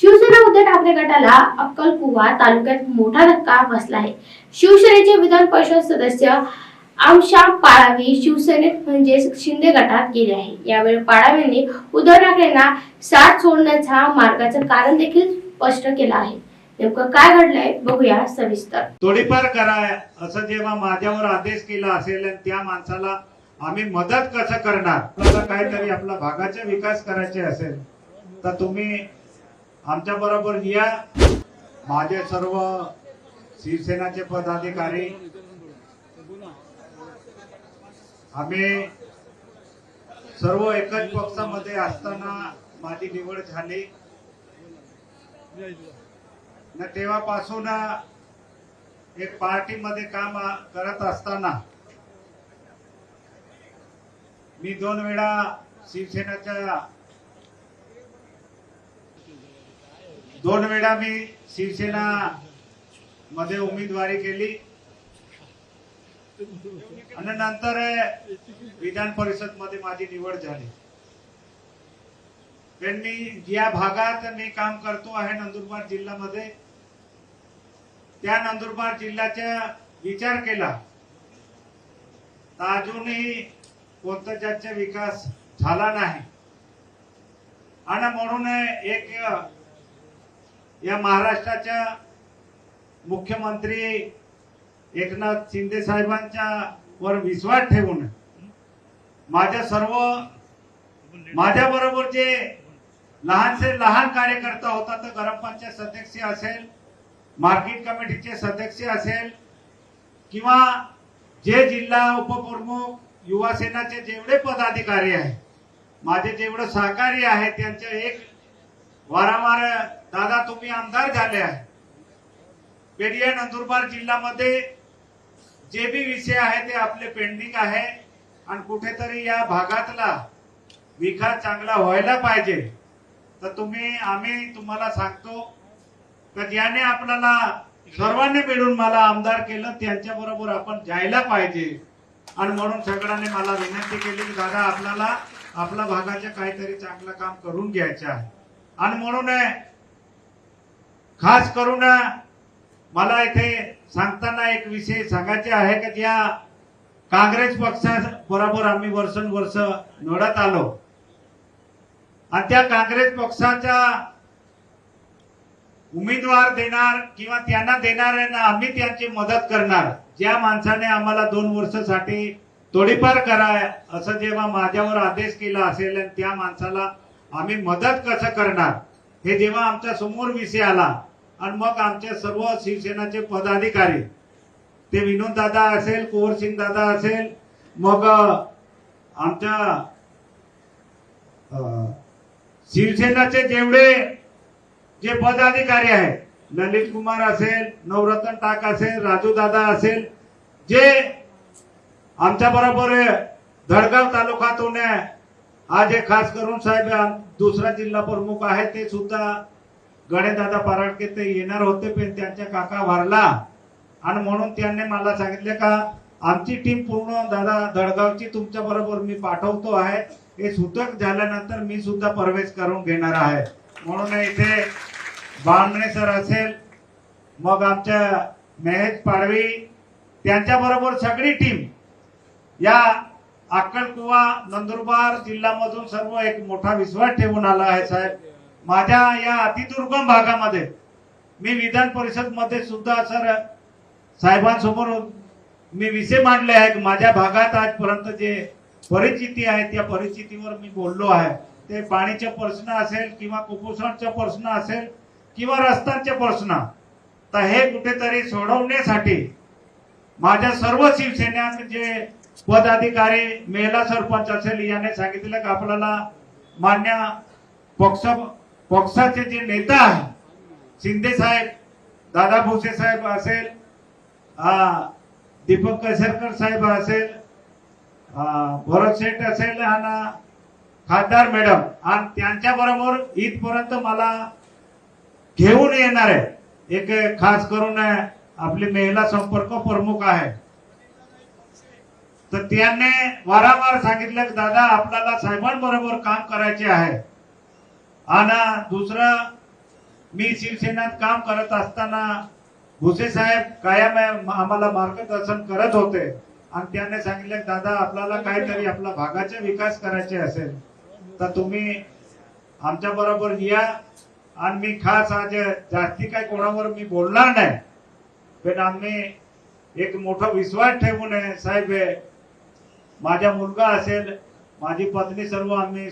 शिवसेना उद्धव ठाकरे गटाला अक्कलकुवा तालुक्यात मोठा धक्का बसला आहे. शिवसेनेचे विधान परिषद सदस्य आमशाम पाळावी शिवसेनेत म्हणजे शिंदे गटात गेले आहे. यावेळी पाळावींनी उद्धव ठाकरेंना साथ सोडण्याचा मार्गाचं कारण देखील स्पष्ट केलं आहे. नेमकं काय घडलंय बघूया सविस्तर. थोडीफार करा असं जेव्हा माझ्यावर आदेश केला असेल आणि त्या माणसाला आम्ही मदत कसं करणार? आपल्याला काहीतरी आपला भागाचा विकास करायचे असेल तर तुम्ही आमच्या बरोबर या माझे सर्व शिवसेनाचे पदाधिकारी. आम्ही सर्व एकच पक्षामध्ये असताना माझी निवड झाली. न तेव्हापासून एक पार्टीमध्ये काम करत असताना मी दोन वेळा शिवसेनेच्या दोन वेळा मी शिवसेना मध्ये उमेदवारी केली. आणि नंतर विधान परिषदमध्ये माझी निवड झाली. त्यांनी ज्या भागात मी काम करतो आहे नंदुरबार जिल्ह्यामध्ये त्या नंदुरबार जिल्ह्याचा विचार केला तर अजूनही कोणता ज्याचा विकास झाला नाही. आणि म्हणून एक या महाराष्ट्राच्या मुख्यमंत्री एकनाथ शिंदे साहेबांच्या वर विश्वास ठेवून माझ्या सर्व माझ्या बरोबर जे लहानसे लहान कार्यकर्ता होता तर ग्रामपंचायत सदस्य असेल मार्केट कमिटीचे सदस्य असेल किंवा जे जिल्हा उपप्रमुख युवा सेनाचे जेवढे पदाधिकारी आहेत माझे जेवढे सहकारी आहेत त्यांचे एक वारंवार दादा तुम्ही आमदार झाले आहे. पेडिया नंदुरबार जिल्ह्यामध्ये जे बी विषय आहे ते आपले पेंडिंग आहे आणि कुठेतरी या भागातला विकास चांगला व्हायला पाहिजे. तर तुम्ही आम्ही तुम्हाला सांगतो तर ज्याने आपल्याला सर्वांनी मिळून मला आमदार केलं त्यांच्या बरोबर आपण जायला पाहिजे. आणि म्हणून सगळ्यांनी मला विनंती केली की दादा आपल्याला आपल्या भागाचे काहीतरी चांगलं काम करून घ्यायचं आहे. आणि म्हणून खास करून मला इथे सांगताना एक विषय सांगायचे आहे की ज्या काँग्रेस पक्षा बरोबर आम्ही वर्षानुवर्ष निवडत आलो. आणि त्या काँग्रेस पक्षाच्या उमेदवार देणार किंवा त्यांना देणाऱ्यांना आम्ही त्यांची मदत करणार. ज्या माणसाने आम्हाला दोन वर्षासाठी थोडीफार करा असं जेव्हा माझ्यावर आदेश केला असेल आणि त्या माणसाला आम्ही मदत कसं करणार हे जेव्हा आमच्यासमोर विषय आला आणि मग आमचे सर्व शिवसेनाचे पदाधिकारी ते विनोद दादा असेल कुवर सिंग दादा असेल मग आमच्या शिवसेनाचे जेवढे जे पदाधिकारी आहेत ललित कुमार असेल नवरत्न टाक असेल राजू दादा असेल जे आमच्या बरोबर धडगाव तालुक्यातून आज एक खास करून साहेब दुसरा जिल्हा प्रमुख आहे ते सुद्धा गणेशदादा पराडके ते येणार होते पण त्यांच्या काका वारला. आणि म्हणून त्यांनी मला सांगितले का आमची टीम पूर्ण दादा दडगावची तुमच्या बरोबर मी पाठवतो आहे. हे सुतक झाल्यानंतर मी सुद्धा प्रवेश करून घेणार आहे. म्हणून इथे बामणे सर असेल मग आमच्या मेहेज पाडवी त्यांच्या बरोबर सगळी टीम या अक्कलकुवा नंदुरबार जिल्ह्यामधून सर्व एक मोठा विश्वास ठेवून आला आहे साहेब. माझ्या या अतिदुर्गम भागामध्ये मी विधान परिषदमध्ये सुद्धा सर साहेबांसमोर मी विषय मांडले आहे की माझ्या भागात आजपर्यंत जे परिस्थिती आहे त्या परिस्थितीवर मी बोललो आहे. ते पाणीचे प्रश्न असेल किंवा कुपोषणचा प्रश्न असेल किंवा रस्त्यांचे प्रश्न तर हे कुठेतरी सोडवण्यासाठी माझ्या सर्व शिवसेनेचे जे पदाधिकारी महिला सरपंच असेल याने सांगितलं की आपल्याला मान्य पक्ष पक्षाचे जे नेता आहे शिंदे साहेब दादा भोसे साहेब असेल दीपक केसरकर साहेब असेल भरत शेठ असेल आणि खासदार मॅडम. आणि त्यांच्या बरोबर इथपर्यंत मला घेऊन येणार आहे. एक खास करून आपली महिला संपर्क प्रमुख आहे. तर त्यांनी वारंवार सांगितलं की दादा आपल्याला साहेबांबरोबर काम करायचे आहे. आणि दुसरं मी शिवसेनेत काम करत असताना भुसे साहेब कायम आम्हाला मार्गदर्शन करत होते. आणि त्याने सांगितले दादा आपल्याला काहीतरी आपला भागाचे विकास करायचे असेल तर तुम्ही आमच्या बरोबर या. आणि मी खास आज जास्ती काय कोणावर मी बोलणार नाही. पण आम्ही एक मोठा विश्वास ठेवून आहे साहेब माझा मुलगा असेल माझी पत्नी सर्व आम्ही